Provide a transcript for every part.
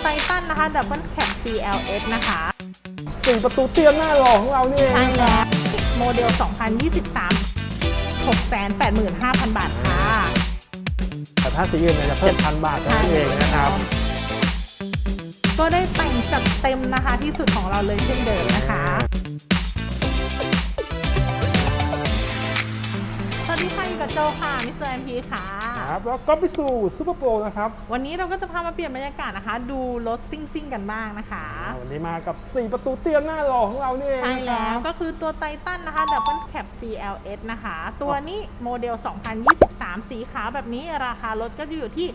ไททันนะคะ Double Cab CLS นะคะสี่ประตูเตี้ยมหน้าหล่อของเรานี่เองใช่นะคแล้รับวโมเดล 2023 685,000 บาทค่ะ แต่ถ้าสีอื่นเนี่ยจะเพิ่มพันบาทเท่านั้นเองนะครับ ก็ได้แต่งจัดเต็มนะคะที่สุดของเราเลยเช่นเดิมนะคะ สวัสดีค่ะอยู่กับโจค่ะ มิสเตอร์แอมพีค่ะ ครับแล้วก็ไปสู่ซูเปอร์โปรนะครับวันนี้เราก็จะพามาเปลี่ยนบรรยากาศนะคะ ดูรถซิ่งซิ่งๆกันบ้างนะคะวันนี้มากับ 4 ประตูเตี้ยมหน้าหล่อของเรานี่เองใช่นะคแล้รัวบก็คือตัวไททันนะคะ Double Cab CLS นะคะ ตัวนี้โมเดล 2023 สีขาวแบบนี้ราคารถก็จะอยู่ที่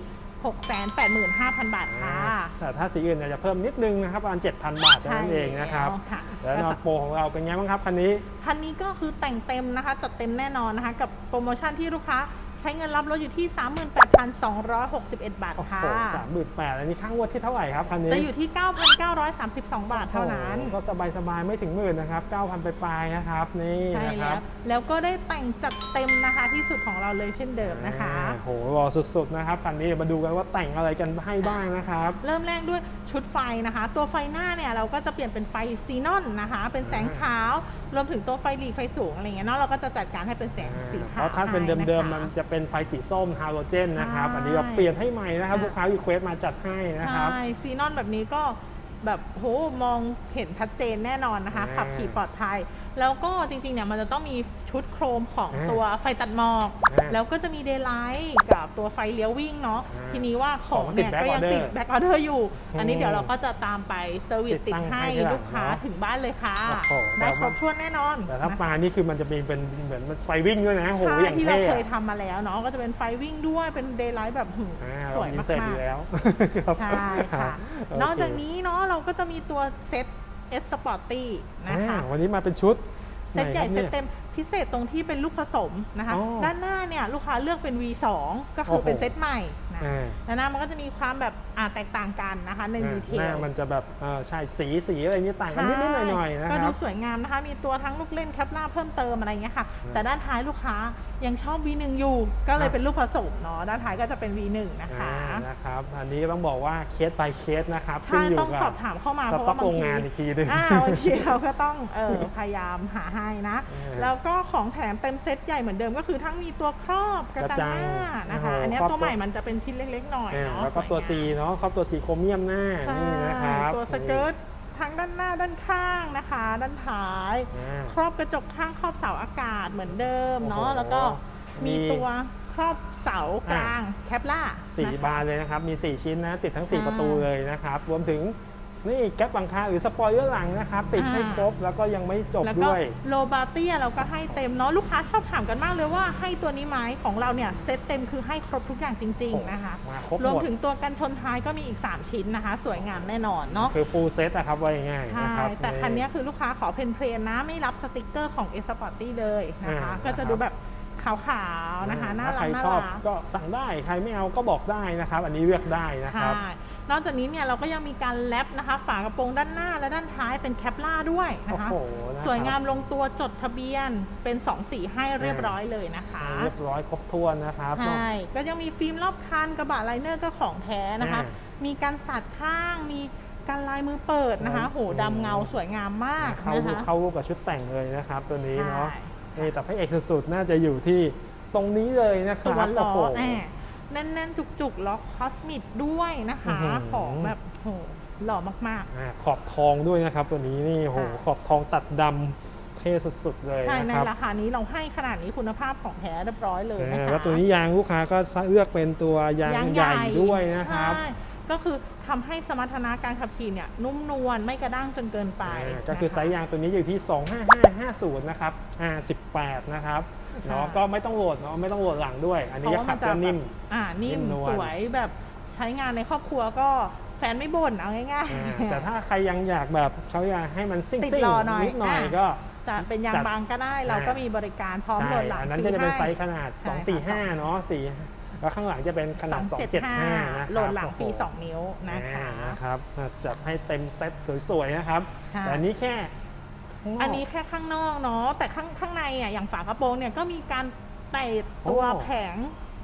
685,000 บาทค่ะ แต่ถ้าสีอื่นเนี่ยจะเพิ่มนิดนึงนะครับประมาณ7,000 บาทเท่านั้นเองนะครับ ใช่แล้วค่ะแล้วนอนโปรของเราเป็นไงบ้างครับคันนี้ คันนี้ก็คือแต่งเต็มนะคะจัดเต็มแน่นอนนะคะ กับโปรโมชั่นที่ลูกค้าใช้เงินรับรถอยู่ที่ 38,261 บาทโอ้โหค่ะสามหมื่นแปดอันนี้ข้างงวดที่เท่าไหร่ครับคันนี้จะอยู่ที่ 9,932 บาทเท่านั้นโอ้โหก็สบายสบายๆไม่ถึงหมื่นนะครับ 9,000 ไปปลายๆนะครับนี่ใช่นะคแล้รัวบแล้วก็ได้แต่งจัดเต็มนะคะที่สุดของเราเลยเช่นเดิมนะคะอ่าโหรอสุดๆนะครับคันนี้เดี๋ยวมาดูกันว่าแต่งอะไรกันให้บ้างนะครับ เริ่มแรกด้วย ชุดไฟนะคะ ตัวไฟหน้าเนี่ยเราก็จะเปลี่ยนเป็นไฟซีนอนนะคะ เป็นแสงขาว รวมถึงตัวไฟหลีไฟสูงอะไรเงี้ยเนาะเราก็จะจัดการให้เป็นแสงสีเพขาวราะถ้าเป็นเดิมๆ ให้มันนะคะจะเป็นไฟสีส้มฮาโลเจนนะครับใช่อันนี้เราเปลี่ยนให้ใหม่นะครับค่ะลูกค้ารีเควสมาจัดให้นะครับ ใช่ซีนอนแบบนี้ก็แบบโหมองเห็นชัดเจนแน่นอนนะคะ อ่าขับขี่ปลอดภัย แล้วก็จริงๆเนี่ยมันจะต้องมีชุดโครมของอ่าตัวไฟตัดหมอก อ่าแล้วก็จะมีเดย์ไลท์กับตัวไฟเลี้ยววิ่งเนาะอ่าทีนี้ว่าของเนี่ยของติดก็ยัง back ติด order แบ็กออเดอร์อยู่ อืมอันนี้เดี๋ยวเราก็จะตามไปเซอร์วิสติติดดตั้งให้ให้ที่หลังลูกค้าเนอะถึงบ้านเลยค่ะ โอ้โหได้แต่ว่าครบถ้วนแน่นอนแต่ถ้านะคะปลานี่คือมันจะมีเป็นเหมือนมันไฟวิ่งด้วยนะโหใช่อย่างที่เราเท่เคยอะทำมาแล้วเนาะก็จะเป็นไฟวิ่งด้วยเป็นเดย์ไลท์แบบหืมอ่าสวยเรามากเสร็จอยู่ๆแล้ว ครับใช่ค่ะ โเคนอกจากนี้เนาะเราก็จะมีตัวเซ็ต S Sporty นะคะ อ่าวันนี้มาเป็นชุดเซ็ตใหญ่ไนครับเซ็ตนี่ย เต็มพิเศษตรงที่เป็นลูกผสมนะคะ อ๋อด้านหน้าเนี่ยลูกค้าเลือกเป็น V2 ก็คือโอ้โห เป็นเซ็ตใหม่นะอ่า ด้านหน้ามันก็จะมีความแบบอ่าแตกต่างกันนะคะในดีเทหน้าลมันจะแบบเออใช่สีสีอะไรนี้ต่างกันนิดๆหน่อยๆนะก็คดูรับสวยงามนะคะ มีตัวทั้งลูกเล่นแคปหน้าเพิ่มเติมอะไรเงี้ยค่ะอืมแต่ด้านท้ายลูกค้ายังชอบ V1 อยู่ ก็เลยอะเป็นลูกผสมเนาะด้านท้ายก็จะเป็น V1 นะคะอ่านะครับอันนี้ต้องบอกว่าเคส by เคสนะครับใช่ขึ้นอยู่ต้องกับสอบถามเข้ามาสเพราะต็อว่ากบาโรงงทีงานอีกทีหนึงอ่าบางทีเราก็ต้องเออพยายามหาให้นะเออแล้วก็ของแถมเต็มเซตใหญ่เหมือนเดิมก็คือทั้งมีตัวครอบกระกระจัจังงหน้านะคะโอ้โหอันเนี้ยครอบตัวใหม่มันจะเป็นชิ้นเล็กๆหน่อยอ่าเนาะแล้วก็ตัวส C ยงามเนาะครอบตัว C โครเมียมหน้าใช่นี่นะครับตัวสเกิร์ตทั้งด้านหน้าด้านข้างนะคะ ด้านท้าย อ่า ครอบกระจกข้างครอบเสาอากาศเหมือนเดิมเนาะโอ้โหแล้วก็มีมี ตัวครอบเสากลางแคปล่าสี่นะคะ บานเลยนะครับ มี 4 ชิ้นนะ ติดทั้งใช่4ประตูเลยนะครับ รวมถึง นี่แก๊ปหลังคาหรือสปอยเลอร์หลังนะครับติดให้อ่าครบแล้วก็ยังไม่จบแล้วก็ด้วย โลบาเตียเราก็ให้เต็มเนาะลูกค้าชอบถามกันมากเลยว่าให้ตัวนี้ไหมของเราเนี่ยเซตเต็มคือให้ครบทุกอย่างจริง ๆนะคะมาครบรวมหมดถึงตัวกันชนท้ายก็มีอีก 3 ชิ้นนะคะ สวยงามแน่นอนเนาะคือ full set นะครับว่าง่ายๆใช่นะครับ แต่คันนี้คือลูกค้าขอเพนเพลนๆนะไม่รับสติกเกอร์ของ s p o r t y เลยนะคะ อ่า ก็จะดูแบบขาวๆนะคะน่าถ้าใครัรกน่าชอบรัก ก็สั่งได้ใครไม่เอาก็บอกได้นะครับ อันนี้เลือกได้นะครับ ใช่ นอกจากนี้เนี่ยเราก็ยังมีการแลปนะคะ ฝากระโปรงด้านหน้าและด้านท้ายเป็นแคปล่าด้วยนะคะ โอ้โหนะครับ สวยงามลงตัวจดทะเบียนเป็น 2 สีให้เรียบร้อยเลยนะคะ เรียบร้อยครบถ้วนนะครับใช่ก็ยังมีฟิล์มรอบคันกระบะไลเนอร์ก็ของแท้นะคะ อ่า มีการสัดข้าง มีการลายมือเปิดนะคะอืมโหดำเงาสวยงามมากเข้านะคะเข้ารูปกับชุดแต่งเลยนะครับ ตัวนี้เนาะใช่ นี่แต่พระเอกสุดๆน่าจะอยู่ที่ตรงนี้เลยนะคตัรัวบล้อโอ้โหแน่ แน่นๆ จุกๆ ล็อกคอสมิดด้วยนะคะ อื้อหือ ของแบบโหหล่อมาก อ่าขอบทองด้วยนะครับ ตัวนี้นี่โอ้โหค่ะ ขอบทองตัดดำเท่สุดๆเลยๆ ใช่นะในครับราคานี้เราให้ขนาดนี้คุณภาพของแท้เรียบร้อยเลยนะอ่าคะแล้วตัวนี้ยางลูกค้าก็เลือกเป็นตัวยางใหญ่ด้วยนะครับ ใช่ ก็คือทำให้สมรรถนะการขับขี่เนี่ยนุ่มนวลไม่กระด้างจนเกินไปอ่าก็คือนะะไซส์ยางตัวนี้อยู่ที่ 25550 นะครับอ่า18 นะครับเนาะค่ะก็ไม่ต้องโหลดเนาะไม่ต้องโหลดหลังด้วย อันนี้จะขับเพก็ราะว่ามันจะนิ่มอ่านิ่มนิ่มนวลสวยแบบใช้งานในครอบครัวก็แฟนไม่บ่นเอาง่ายอ่าๆแต่ถ้าใครยังอยากแบบเขาอยากให้มันซิ่งติดซิ่งรอหน่อยนิดหน่อยอะก็จะเป็นยางจัดบางก็ได้เราก็มีบริการพร้อมใช่โหลดหลังอันนั้นจะเป็นฟรีให้ไซส์ขนาดใช่ค่ะ245 เนาะ4 แล้วข้างหลังจะเป็นขนาด 275นะครับโหลดหลังฟรีโโ2นิ้วนะคะอ่านะครับจัดให้เต็มเซ็ตสวยๆนะครับค่ะแต่อันนี้แค่ข้างกอันนี้แค่ข้างนอกเนาะแต่ข้างข้างในอะอย่างฝากระโปรงเนี่ยก็มีการใส่ตัวโอ้แผง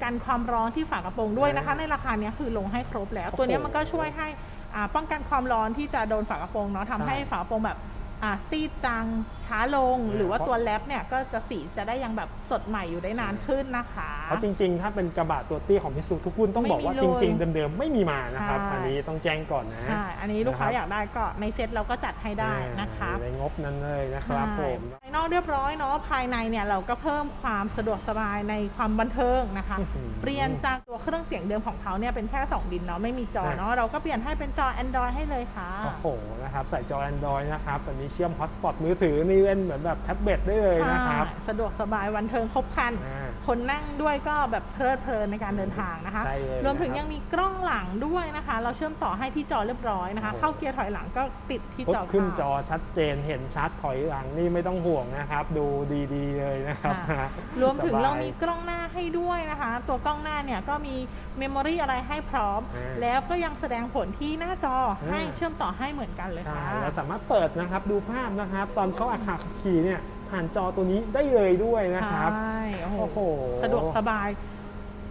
กันความร้อนที่ฝากระโปรงด้วยนะคะอ่าในราคาเนี้ยคือลงให้ครบแล้วโอ้โหตัวเนี้ยมันก็ช่วยให้อ่าป้องกันความร้อนที่จะโดนฝากระโปรงเนาะทำให้ใช่ฝากระโปรงแบบอ่าซีดจัง ช้าลงอ่าหรือว่าเพราะตัวแรปเนี่ยก็จะสีจะได้ยังแบบสดใหม่อยู่ได้นานขึ้นนะคะ เพราะจริงๆ ถ้าเป็นกระบะตัวเตี้ยของมิสูทุกคุณต้องบอกว่าไม่จมีเลยริง ๆ เดิมๆ ไม่มีมานะครับใช่อันนี้ต้องแจ้งก่อนนะใช่อันนี้ลูกค้านะครับอยากได้ก็ในเซ็ตเราก็จัดให้ได้นะคะอ่าอยู่ในงบนั้นเลยนะครับผมภายนอกเรียบร้อยเนาะภายในเนี่ยเราก็เพิ่มความสะดวกสบายในความบันเทิงนะคะอื้อหือเปลี่ยนจากตัวเครื่องเสียงเดิมของเขาเนี่ยเป็นแค่2ดินเนาะไม่มีจอเนาะเราก็เปลี่ยนให้เป็นจอ Android ให้เลยค่ะโอ้โหนะครับใส่จอ Android นะครับอันนี้เชื่อมฮอตสปอตมือถือนี่เล่นเหมือนแบบแท็บเล็ตได้เลยนะครับใช่สะดวกสบายวันเทิงครบครัน อ่า คนนั่งด้วยก็แบบเพลิดเพลินในการเดินทางนะคะ ใช่เลยรวมถึงนะครับ ยังมีกล้องหลังด้วยนะคะ เราเชื่อมต่อให้ที่จอเรียบร้อยนะคะโอ้โหเข้าเกียร์ถอยหลังก็ติดที่ปุ๊จบอขึ้นจค่ะอชัดเจนเห็นชัดถอยหลังนี่ไม่ต้องห่วงนะครับ ดูดีๆเลยนะครับค่ะรวมถึงสบย เรามีกล้องหน้าให้ด้วยนะคะ ตัวกล้องหน้าเนี่ยก็มีเมมโมรีอะไรให้พร้อมอ่าแล้วก็ยังแสดงผลที่หน้าจอให้อ่าเชื่อมต่อให้เหมือนกันเลยใช่ค่ะ เราสามารถเปิดนะครับดูภาพนะครับ ตอนเข้าอาคารขับขี่เนี่ย ผ่านจอตัวนี้ได้เลยด้วยนะครับใช่โอ้โหโอ้โหสะดวกสบาย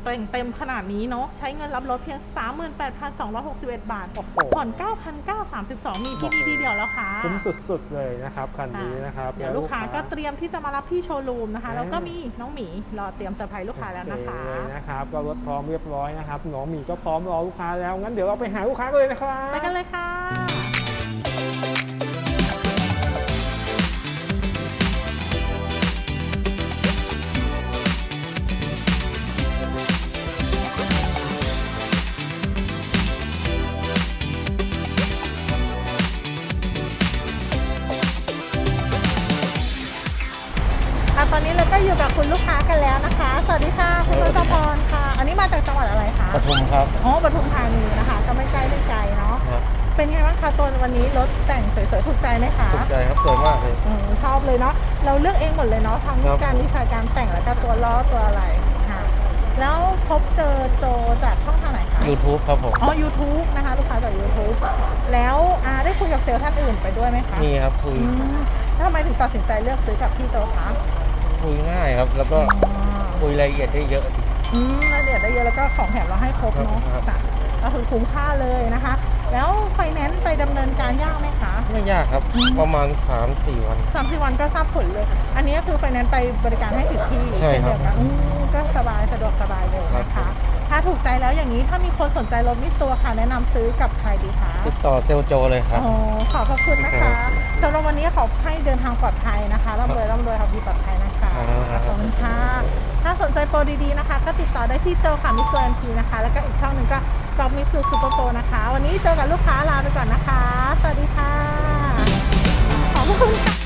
แต่งเต็มขนาดนี้เนาะใช้เงินรับรถเพียง 38,261 บาทโอ้โหผ่อน 9,932 มีที่นี่ที่เดียวแล้วค่ะคุ้มสุดๆเลยนะครับคันนี้นะครับเดี๋ยวลูกค้าก็เตรียมที่จะมารับที่โชว์รูมนะคะอ่าแล้วก็มีน้องหมีรอเตรียมเซอร์ไพรส์ลูกค้าแล้วนะคะโอเเลยนะครับก็รถพร้อมเรียบร้อยนะครับน้องหมีก็พร้อมรอลูกค้าแล้วงั้นเดี๋ยวเราไปหาลูกค้ากันเลยนะครับไปกันเลยค่ะค่ะ ลูกค้ากันแล้วนะคะ สวัสดีค่ะคุณรัตพรค่ะ อันนี้มาจากจังหวัดอะไรคะปทุมครับ อ๋อปทุมธานีนะคะ ก็ไม่ใกล้ไม่ไกลเนาะ ครับเป็นไงบ้างคะตัววันนี้รถแต่งสวยๆถูกใจไหมคะถูกใจครับสวยมากเลยอืมชอบเลยเนาะ เราเลือกเองหมดเลยเนาะทั้งครับ การดีไซน์การแต่งแล้วก็ตัวล้อตัวอะไรค่ะ แล้วพบเจอโจจากช่องทางไหนคะ YouTube ครับผม อ๋อ YouTube นะคะลูกค้าจาก YouTube แล้วอ่าได้คุยกับเซลล์ท่านอื่นไปด้วยไหมคะมีครับคุยอืมแล้วทำไมถึงตัดสินใจเลือกซื้อกับพี่โจคะ คุยง่ายครับ แล้วก็อ๋อคุยรายละเอียดได้เยอะ อืมรายละเอียดได้เยอะแล้วก็ของแถมเราให้ครบเนาะครับ ค่ะก็คือคุ้มค่าเลยนะคะ แล้วไฟแนนซ์ไปดำเนินการยากไหมคะ ไม่ยากครับ อืม ประมาณ 3-4 วัน สามสิบวันก็ทราบผลเลย อันนี้ก็คือไฟแนนซ์ไปบริการให้ถึงที่ใช่ครับเช่นเดียวกันอืมก็สบายสะดวกสบายเลยนะครัคะ บ ถูกใจแล้วอย่างนี้ถ้ามีคนสนใจรถมิสตัวค่ะ แนะนำซื้อกับใครดีคะติดต่อเซลโจเลยครับ โอขอบพระคุณนะคะสำหรับวันนี้ขอให้เดินทางปลอดภัยนะคะร่ำรวยร่ำรวยค่ะดีปลอดภัยนะคะขอบคุณค่ะถ้าสนใจโปรดีๆนะคะ ก็ติดต่อได้ที่โจค่ะมิสตัวแอนพีนะคะ แล้วก็อีกช่องหนึ่งก็กรอบมิสซูซูเปอร์โปรนะคะ วันนี้เจอกับลูกค้าลาไปก่อนนะคะสวัสดีค่ะขอบคุณค่ะ